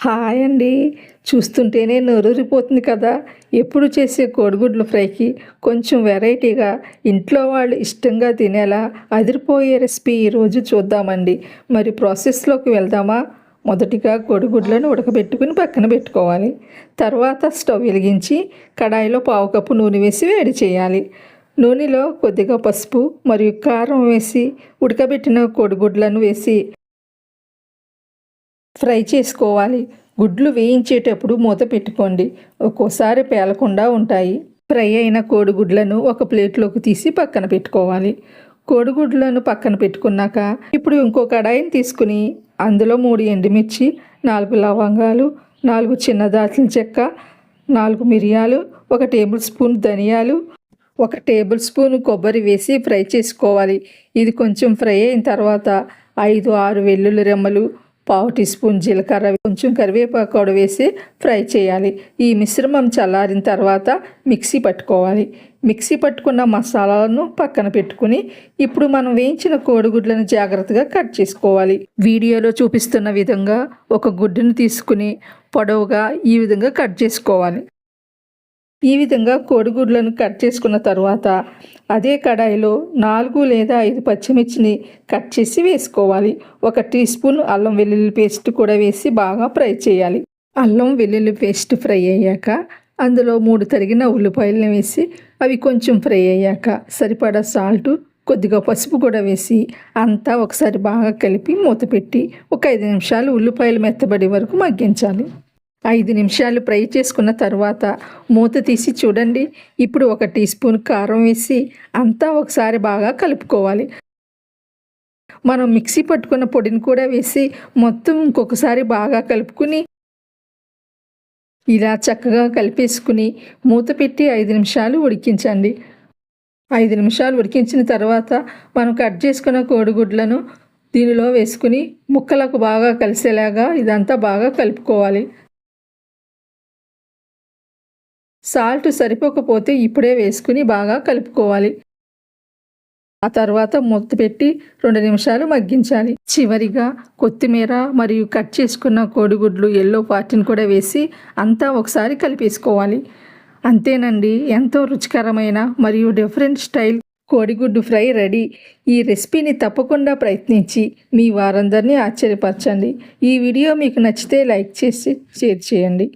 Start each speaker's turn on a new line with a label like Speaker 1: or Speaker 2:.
Speaker 1: Hi అండి. చూస్తుంటేనే నోరూరిపోతుంది కదా. ఎప్పుడు చేసే కోడిగుడ్ల ఫ్రైకి కొంచెం వెరైటీగా ఇంట్లో వాళ్ళు ఇష్టంగా తినేలా అదిరిపోయే రెసిపీ ఈరోజు చూద్దామండి. మరి ప్రాసెస్లోకి వెళ్దామా? మొదటిగా కోడిగుడ్లను ఉడకబెట్టుకుని పక్కన పెట్టుకోవాలి. తర్వాత స్టవ్ వెలిగించి కడాయిలో పావు కప్పు నూనె వేసి వేడి చేయాలి. నూనెలో కొద్దిగా పసుపు మరియు కారం వేసి ఉడకబెట్టిన కోడిగుడ్లను వేసి ఫ్రై చేసుకోవాలి. గుడ్లు వేయించేటప్పుడు మూత పెట్టుకోండి. ఒక్కోసారి పేలకుండా ఉంటాయి. ఫ్రై అయిన కోడిగుడ్లను ఒక ప్లేట్లోకి తీసి పక్కన పెట్టుకోవాలి. కోడిగుడ్లను పక్కన పెట్టుకున్నాక ఇప్పుడు ఇంకో కడాయిని తీసుకుని అందులో మూడు ఎండుమిర్చి నాలుగు లవంగాలు నాలుగు చిన్న దాచిన చెక్క నాలుగు మిరియాలు ఒక టేబుల్ స్పూన్ ధనియాలు ఒక టేబుల్ స్పూన్ కొబ్బరి వేసి ఫ్రై చేసుకోవాలి. ఇది కొంచెం ఫ్రై అయిన తర్వాత ఐదు ఆరు వెల్లుల్లి రెమ్మలు పావు టీ స్పూన్ జీలకర్ర కొంచెం కరివేపాకు కూడా వేసి ఫ్రై చేయాలి. ఈ మిశ్రమం చల్లారిన తర్వాత మిక్సీ పట్టుకోవాలి. మిక్సీ పట్టుకున్న మసాలాలను పక్కన పెట్టుకుని ఇప్పుడు మనం వేయించిన కోడిగుడ్లను జాగ్రత్తగా కట్ చేసుకోవాలి. వీడియోలో చూపిస్తున్న విధంగా ఒక గుడ్డును తీసుకుని పొడవుగా ఈ విధంగా కట్ చేసుకోవాలి. ఈ విధంగా కోడిగుడ్లను కట్ చేసుకున్న తర్వాత అదే కడాయిలో నాలుగు లేదా ఐదు పచ్చిమిర్చిని కట్ చేసి వేసుకోవాలి. ఒక టీ స్పూన్ అల్లం వెల్లుల్లి పేస్ట్ కూడా వేసి బాగా ఫ్రై చేయాలి. అల్లం వెల్లుల్లి పేస్ట్ ఫ్రై అయ్యాక అందులో మూడు తరిగిన ఉల్లిపాయలను వేసి అవి కొంచెం ఫ్రై అయ్యాక సరిపడా సాల్టు కొద్దిగా పసుపు కూడా వేసి అంతా ఒకసారి బాగా కలిపి మూత పెట్టి ఒక ఐదు నిమిషాలు ఉల్లిపాయలు మెత్తబడే వరకు మగ్గించాలి. ఐదు నిమిషాలు ఫ్రై చేసుకున్న తర్వాత మూత తీసి చూడండి. ఇప్పుడు ఒక టీ స్పూన్ కారం వేసి అంతా ఒకసారి బాగా కలుపుకోవాలి. మనం మిక్సీ పట్టుకున్న పొడిని కూడా వేసి మొత్తం ఇంకొకసారి బాగా కలుపుకుని ఇలా చక్కగా కలిపేసుకుని మూత పెట్టి ఐదు నిమిషాలు ఉడికించండి. ఐదు నిమిషాలు ఉడికించిన తర్వాత మనం కట్ చేసుకున్న కోడిగుడ్లను దీనిలో వేసుకుని ముక్కలకు బాగా కలిసేలాగా ఇదంతా బాగా కలుపుకోవాలి. సాల్ట్ సరిపోకపోతే ఇప్పుడే వేసుకుని బాగా కలుపుకోవాలి. ఆ తర్వాత మూత పెట్టి రెండు నిమిషాలు మగ్గించాలి. చివరిగా కొత్తిమీర మరియు కట్ చేసుకున్న కోడిగుడ్లు ఎల్లో పార్టీని కూడా వేసి అంతా ఒకసారి కలిపేసుకోవాలి. అంతేనండి ఎంతో రుచికరమైన మరియు డిఫరెంట్ స్టైల్ కోడిగుడ్డు ఫ్రై రెడీ. ఈ రెసిపీని తప్పకుండా ప్రయత్నించి మీ వారందరినీ ఆశ్చర్యపరచండి. ఈ వీడియో మీకు నచ్చితే లైక్ చేసి షేర్ చేయండి.